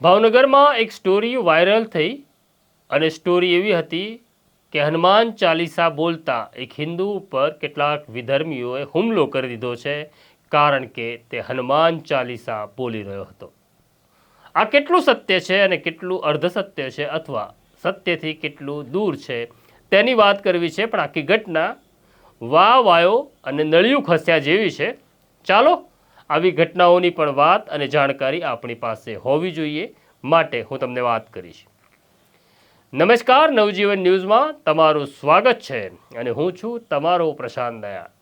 ભાવનગરમાં એક story viral થઈ અને સ્ટોરી એવી હતી કે હનુમાન ચાલીસા બોલતા એક હિન્દુ ઉપર કેટલાક વિધર્મીઓએ હુમલો કરી દીધો છે કારણ કે તે હનુમાન ચાલીસા બોલી રહ્યો હતો. આ કેટલું સત્ય છે અને કેટલું અર્ધસત્ય છે અથવા સત્યથી કેટલું દૂર છે તેની વાત કરવી છે, પણ આખી ઘટના વા વાયો અને નળિયું ખસ્યા જેવી છે. ચાલો આવી ઘટનાઓની પણ વાત અને જાણકારી આપણી પાસે હોવી જોઈએ માટે હું તમને વાત કરીશ. નમસ્કાર, નવજીવન ન્યૂઝમાં તમારું સ્વાગત છે અને હું છું તમારો પ્રશાંત દયાળ.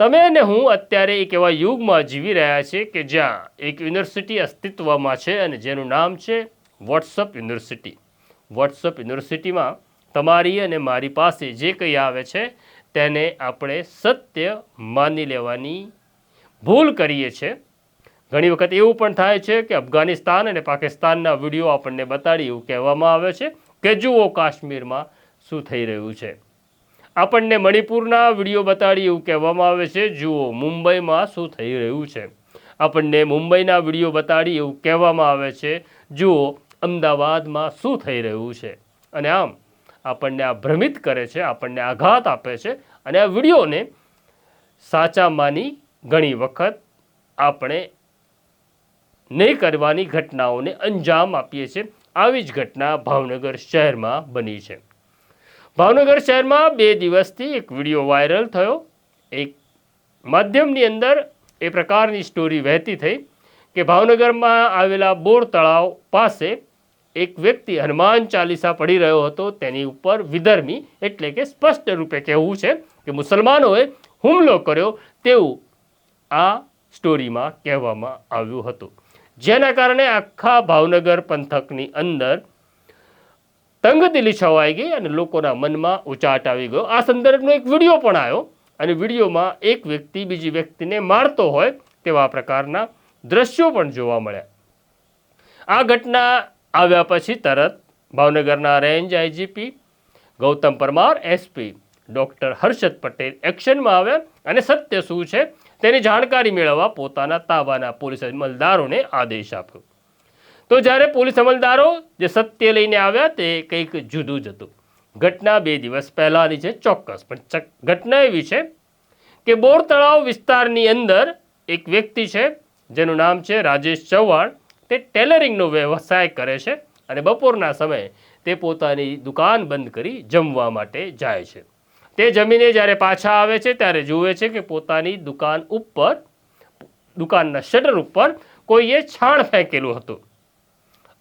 તમે અને હું અત્યારે એક એવા યુગમાં જીવી રહ્યા છે કે જ્યાં એક યુનિવર્સિટી અસ્તિત્વમાં છે અને જેનું નામ છે વોટ્સઅપ યુનિવર્સિટી. વોટ્સઅપ યુનિવર્સિટીમાં તમારી અને મારી પાસે જે કંઈ આવે છે તેને આપણે સત્ય માની લેવાની ભૂલ કરીએ છીએ. ઘણી વખત એવું પણ થાય છે કે અફઘાનિસ્તાન અને પાકિસ્તાનના વીડિયો આપણને બતાડી એવું કહેવામાં આવે છે કે જુઓ કાશ્મીરમાં શું થઈ રહ્યું છે. આપણને મણિપુરના વીડિયો બતાડી એવું કહેવામાં આવે છે, જુઓ મુંબઈમાં શું થઈ રહ્યું છે. આપણને મુંબઈના વીડિયો બતાડી એવું કહેવામાં આવે છે, જુઓ અમદાવાદમાં શું થઈ રહ્યું છે. અને આમ, આપણને આ ભ્રમિત કરે છે, આપણને આઘાત આપે છે અને આ વિડીયોને સાચા માની ઘણી વખત આપણે નહીં કરવાની ઘટનાઓને અંજામ આપીએ છીએ. આવી જ ઘટના ભાવનગર શહેરમાં બની છે. ભાવનગર શહેરમાં બે દિવસથી એક વીડિયો વાયરલ થયો. એક માધ્યમની અંદર એ પ્રકારની સ્ટોરી વહેતી થઈ કે ભાવનગરમાં આવેલા બોર તળાવ પાસે એક વ્યક્તિ હનુમાન ચાલીસા પડી રહ્યો હતો. તેની ઉપર વિધર્મી એટલે કે સ્પષ્ટ રૂપે કહેવું છે કે મુસલમાનોએ હુમલો કર્યો. તેવું આ સ્ટોરીમાં કહેવામાં આવ્યું હતું. જેના કારણે આખા ભાવનગર પંથકની અંદર તંગદિલી છવાઈ ગઈ અને લોકોના મનમાં ઉચાટ આવી ગયો. આ સંદર્ભનો એક વીડિયો પણ આવ્યો અને વિડીયોમાં એક વ્યક્તિ બીજી વ્યક્તિને મારતો હોય તેવા પ્રકારના દ્રશ્યો પણ જોવા મળ્યા. આ ઘટના આવ્યા પછી તરત ભાવનગરના range IGP Gautam Parmar, SP doctor Harshad Patel એક્શનમાં આવ્યા અને સત્ય શું છે તેની જાણકારી મેળવવા પોતાના તાબાના પોલીસ અમલદારોને આદેશ આપ્યો. તો જ્યારે પોલીસ અમલદારો જે સત્ય લઈને આવ્યા, તે કંઈક જુદું જ હતું. ઘટના બે દિવસ પહેલાંની છે, ચોક્કસ. પણ ઘટના એવી છે કે બોર તળાવ વિસ્તારની અંદર એક વ્યક્તિ છે, જેનું નામ છે રાજેશ ચૌહાણ. તે ટેલરિંગનો વ્યવસાય કરે છે અને બપોરના સમયે તે પોતાની દુકાન બંધ કરી જમવા માટે જાય છે. તે જમીને જ્યારે પાછા આવે છે, ત્યારે જુએ છે કે પોતાની દુકાન ઉપર, દુકાનના શટર ઉપર કોઈએ છાણ ફેંકેલું હતું.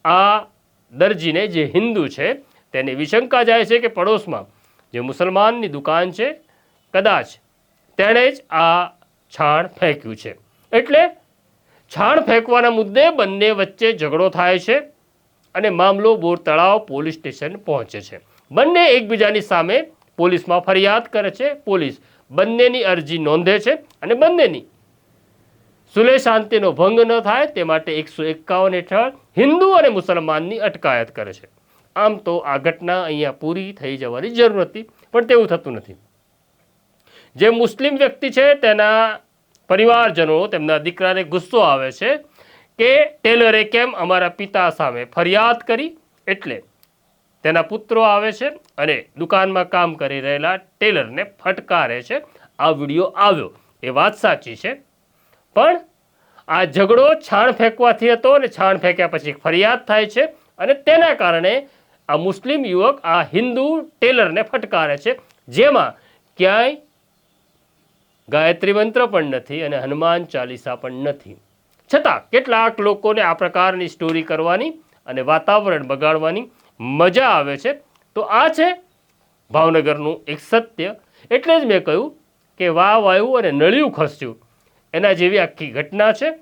આ દરજીને જે હિન્દુ છે, તેને વિશંકા જાય છે કે પડોશમાં જે મુસલમાનની દુકાન છે, કદાચ તેણે જ આ છાણ ફેંક્યું છે. એટલે છાણ ફેંકવાના મુદ્દે બંને વચ્ચે ઝઘડો થાય છે અને મામલો બોર તળાવ પોલીસ સ્ટેશન પહોંચે છે. બંને એકબીજાની સામે પોલીસમાં ફરિયાદ કરે છે, પોલીસ બંનેની અરજી નોંધે છે અને બંનેની. સુલે શાંતિનો ભંગ ન થાય તે માટે એકસો એકાવન હેઠળ હિન્દુ અને મુસલમાનની અટકાયત કરે છે. આમ તો આ ઘટના અહીંયા પૂરી થઈ જવાની જરૂર હતી, પણ તેવું થતું નથી. જે મુસ્લિમ વ્યક્તિ છે તેના પરિવારજનો, તેમના દીકરાને ગુસ્સો આવે છે કે ટેલરે કેમ અમારા પિતા સામે ફરિયાદ કરી? એટલે તેના પુત્રો આવે છે અને દુકાનમાં કામ કરી રહેલા ટેલરને ફટકારે છે. આ વીડિયો આવ્યો, એ વાત સાચી છે. પણ આ ઝઘડો છાણ ફેંકવાથી હતો અને છાણ ફેંક્યા પછી ફરિયાદ થાય છે અને તેના કારણે આ મુસ્લિમ યુવક, આ હિન્દુ ટેલરને ફટકારે છે. જેમાં ક્યાંય ગાયત્રી મંત્ર પણ નથી અને હનુમાન ચાલીસા પણ નથી. છતાં કેટલાક લોકોને આ પ્રકારની સ્ટોરી કરવાની અને વાતાવરણ બગાડવાની મજા આવે છે. તો આ છે ભાવનગરનું એક સત્ય. એટલે જ મેં કહ્યું કે વાવ આવ્યું અને નળિયું ખસ્યું. એના જેવી આખી ઘટના છે.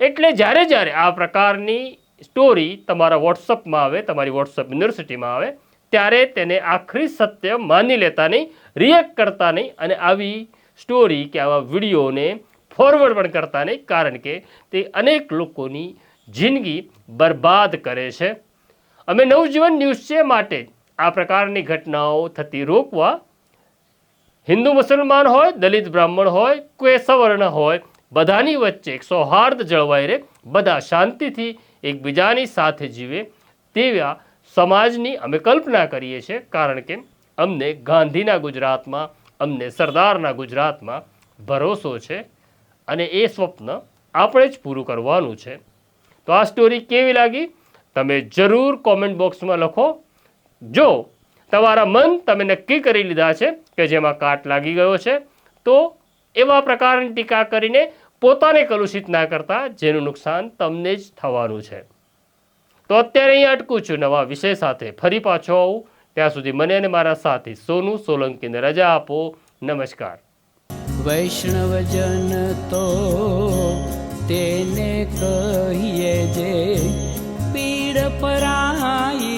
એટલે જ્યારે જ્યારે આ પ્રકારની સ્ટોરી તમારા વોટ્સઅપમાં આવે, તમારી વોટ્સઅપ યુનિવર્સિટીમાં આવે, ત્યારે તેને આખરી સત્ય માની લેતા નહીં રિએક્ટ કરતા નહીં અને આવી સ્ટોરી કે આવા વિડીયોને ફોરવર્ડ પણ કરતા નહીં. કારણ કે તે અનેક લોકોની જિંદગી બરબાદ કરે છે. અમે નવજીવન ન્યૂઝ છે માટે આ પ્રકારની ઘટનાઓ થતી રોકવા હિન્દુ મુસલમાન હોય, દલિત બ્રાહ્મણ હોય કોઈ સવર્ણ હોય, બધાની વચ્ચે સૌહાર્દ જળવાઈ રહે, બધા શાંતિથી એકબીજાની સાથે જીવે તેવા સમાજની અમે કલ્પના કરીએ છીએ. કારણ કે અમને ગાંધીના ગુજરાતમાં, અમને સરદારના ગુજરાતમાં ભરોસો છે અને એ સ્વપ્ન આપણે જ પૂરું કરવાનું છે. તો આ સ્ટોરી કેવી લાગી? તમે જરૂર કોમેન્ટ બોક્સમાં લખો. જો તમારા મન તમે નક્કી કરી લીધા છે કે જેમાં કાટ લાગી ગયો છે, તો એવા પ્રકારની ટીકા કરીને પોતાને કલુષિત ના કરતા જેનું નુકસાન તમને જ થવાનું છે. તો અત્યારે અહીં અટકું છું નવા વિષય સાથે. ફરી પાછો આવું. ત્યાં સુધી મને અને મારા સાથી સોનુ સોલંકીને રજા આપો. નમસ્કાર. વૈષ્ણવજન તો તેને કહીએ જે પરાઈ